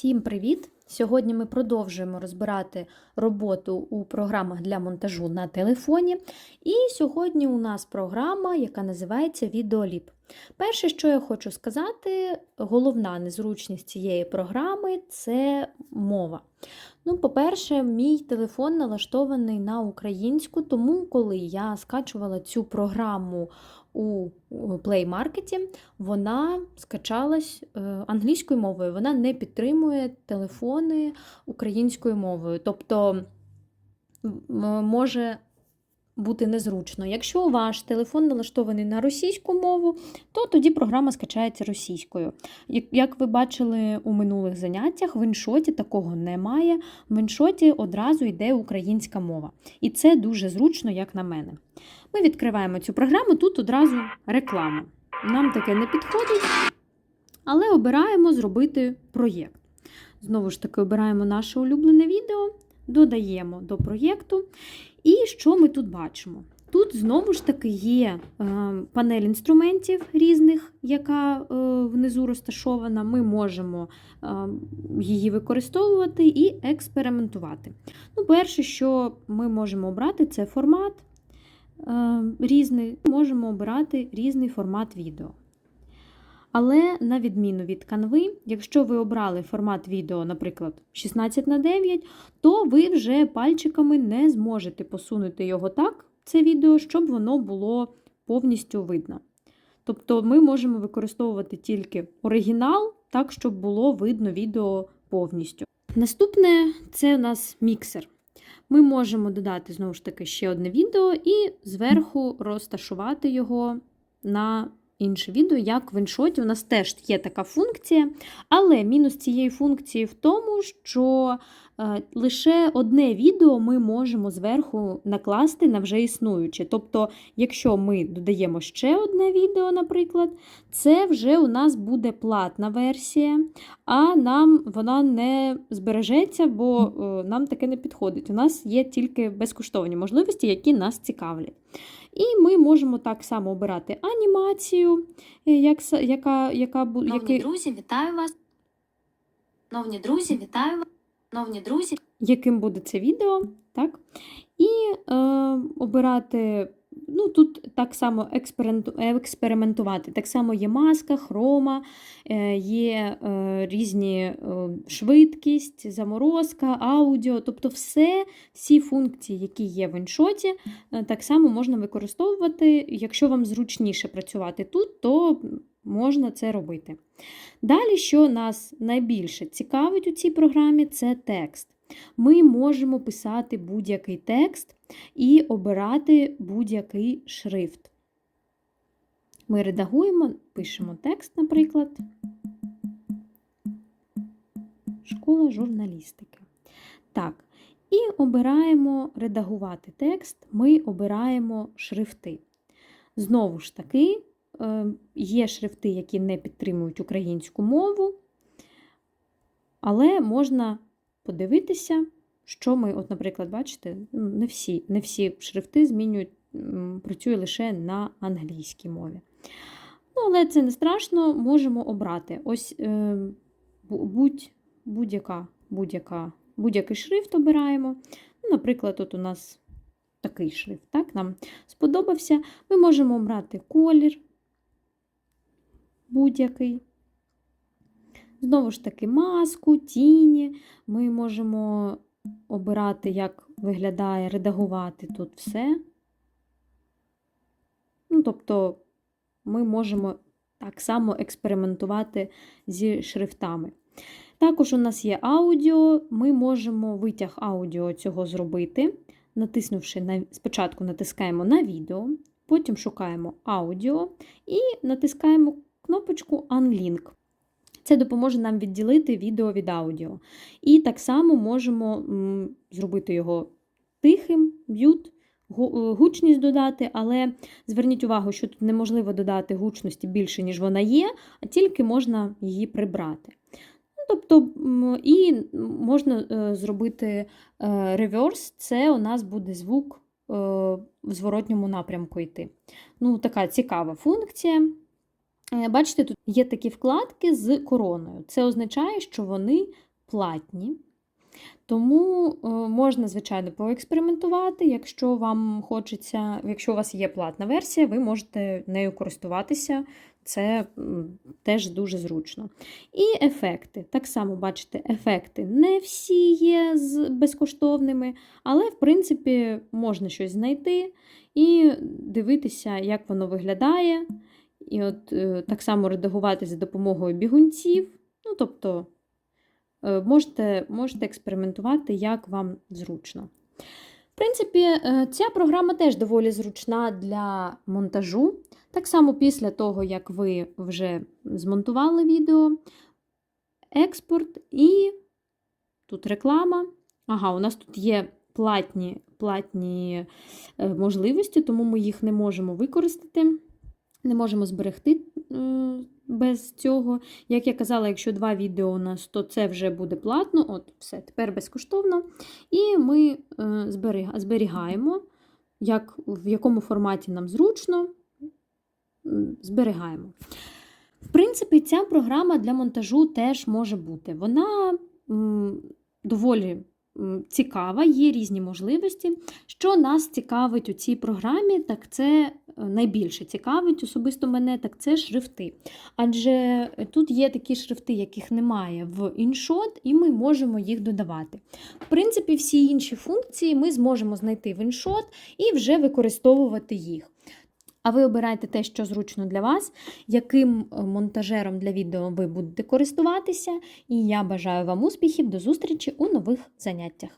Всім привіт! Сьогодні ми продовжуємо розбирати роботу у програмах для монтажу на телефоні. І сьогодні у нас програма, яка називається Відеоліп. Перше, що я хочу сказати, головна незручність цієї програми це мова. Ну, По-перше, мій телефон налаштований на українську, тому коли я скачувала цю програму у Play Market, вона скачалась е, англійською мовою, вона не підтримує телефони українською мовою. Тобто може бути незручно. Якщо ваш телефон налаштований на російську мову, то тоді програма скачається російською. Як ви бачили у минулих заняттях, в іншоті такого немає. В іншоті одразу йде українська мова. І це дуже зручно, як на мене. Ми відкриваємо цю програму, тут одразу реклама. Нам таке не підходить, але обираємо зробити проєкт. Знову ж таки, обираємо наше улюблене відео, додаємо до проєкту. І що ми тут бачимо? Тут знову ж таки є е, панель інструментів різних, яка е, внизу розташована. Ми можемо е, її використовувати і експериментувати. Ну, Перше, що ми можемо обрати, це формат різний. Можемо обирати різний формат відео. Але на відміну від канви, якщо ви обрали формат відео, наприклад, 16 на 9, то ви вже пальчиками не зможете посунути його так, це відео, щоб воно було повністю видно. Тобто ми можемо використовувати тільки оригінал, так, щоб було видно відео повністю. Наступне це у нас міксер. Ми можемо додати, знову ж таки, ще одне відео і зверху розташувати його на інше відео, як в іншоті. У нас теж є така функція, але мінус цієї функції в тому, що е, лише одне відео ми можемо зверху накласти на вже існуюче. Тобто, якщо ми додаємо ще одне відео, наприклад, це вже у нас буде платна версія, а нам вона не збережеться, бо е, нам таке не підходить. У нас є тільки безкоштовні можливості, які нас цікавлять. І ми можемо так само обирати анімацію, е, як, яка, яка Новні який, друзі, вітаю вас. Новні друзі, вітаю вас. Новні друзі. яким буде це відео. так? І е, обирати Ну, Тут так само експериментувати. Так само є маска, хрома, е, є е, різні е, швидкість, заморозка, аудіо. Тобто все, всі функції, які є в іншоті, так само можна використовувати. Якщо вам зручніше працювати тут, то можна це робити. Далі, що нас найбільше цікавить у цій програмі, це текст. Ми можемо писати будь-який текст і обирати будь-який шрифт. Ми редагуємо, пишемо текст, наприклад, школа журналістики. Так, і обираємо редагувати текст, ми обираємо шрифти. Знову ж таки, е, є шрифти, які не підтримують українську мову, але можна подивитися, що ми, от, наприклад, бачите, ну, не всі не всі шрифти змінюють, працює лише на англійській мові. Ну, Але це не страшно, можемо обрати. Ось е, будь-яка, будь-яка, будь-яка, будь-який шрифт обираємо. Ну, Наприклад, от у нас такий шрифт, так, нам сподобався. Ми можемо обрати колір будь-який. Знову ж таки, маску, тіні. Ми можемо обирати, як виглядає, редагувати тут все. Ну, Тобто, ми можемо так само експериментувати зі шрифтами. Також у нас є аудіо, ми можемо витяг аудіо цього зробити, натиснувши на, спочатку натискаємо на відео, потім шукаємо аудіо і натискаємо кнопочку Unlink. Це допоможе нам відділити відео від аудіо. І так само можемо зробити його тихим, м'ют, е, гучність додати, але зверніть увагу, що тут неможливо додати гучності більше, ніж вона є, а тільки можна її прибрати. Ну, Тобто, і можна е, зробити е, реверс, це у нас буде звук в зворотньому напрямку йти. Ну, Така цікава функція. Е, бачите, тут є такі вкладки з короною. Це означає, що вони платні. Тому е, можна, звичайно, поекспериментувати. Якщо вам хочеться, якщо у вас є платна версія, ви можете нею користуватися. Це теж дуже зручно. І ефекти. Так само, бачите, ефекти не всі є з безкоштовними, але, в принципі, можна щось знайти і дивитися, як воно виглядає. І от е, так само редагувати за допомогою бігунців. Ну, тобто, е, можете, можете експериментувати, як вам зручно. В принципі, е, ця програма теж доволі зручна для монтажу. Так само після того, як ви вже змонтували відео, експорт і тут реклама. Ага, у нас тут є платні, платні можливості, тому ми їх не можемо використати, не можемо зберегти е, без цього. Як я казала, якщо два відео у нас, то це вже буде платно. От, все, тепер безкоштовно. І ми е, зберігаємо, як, в якому форматі нам зручно, зберігаємо. В принципі, ця програма для монтажу теж може бути. Вона доволі цікава, є різні можливості. Що нас цікавить у цій програмі, так це е, найбільше цікавить особисто мене, так це шрифти. Адже тут є такі шрифти, яких немає в InShot, і ми можемо їх додавати. В принципі, всі інші функції ми зможемо знайти в InShot і вже використовувати їх. А ви обирайте те, що зручно для вас, яким е, монтажером для відео ви будете користуватися. І я бажаю вам успіхів, до зустрічі у нових заняттях.